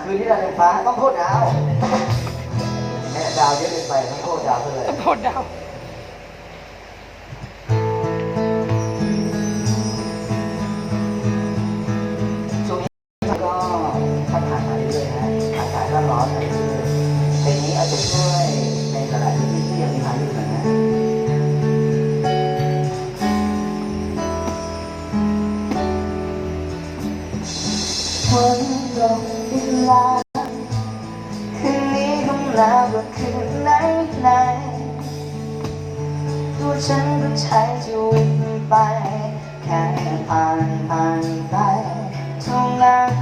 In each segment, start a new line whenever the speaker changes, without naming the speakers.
คืนที่เราเป็นฟ้าต้องโทษดาวแม่ดาวเยอะเกินไปต้องโทษดาวเลย
โทษดาว
ฝนตกอีลาคืนนี้ต้องหนาวกว่าคืนไหนไหนตัวฉันก็ใช้จูบไป แค่ผ่านผ่านไปเท่านั้น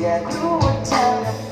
อยากรู้ว่าเธอ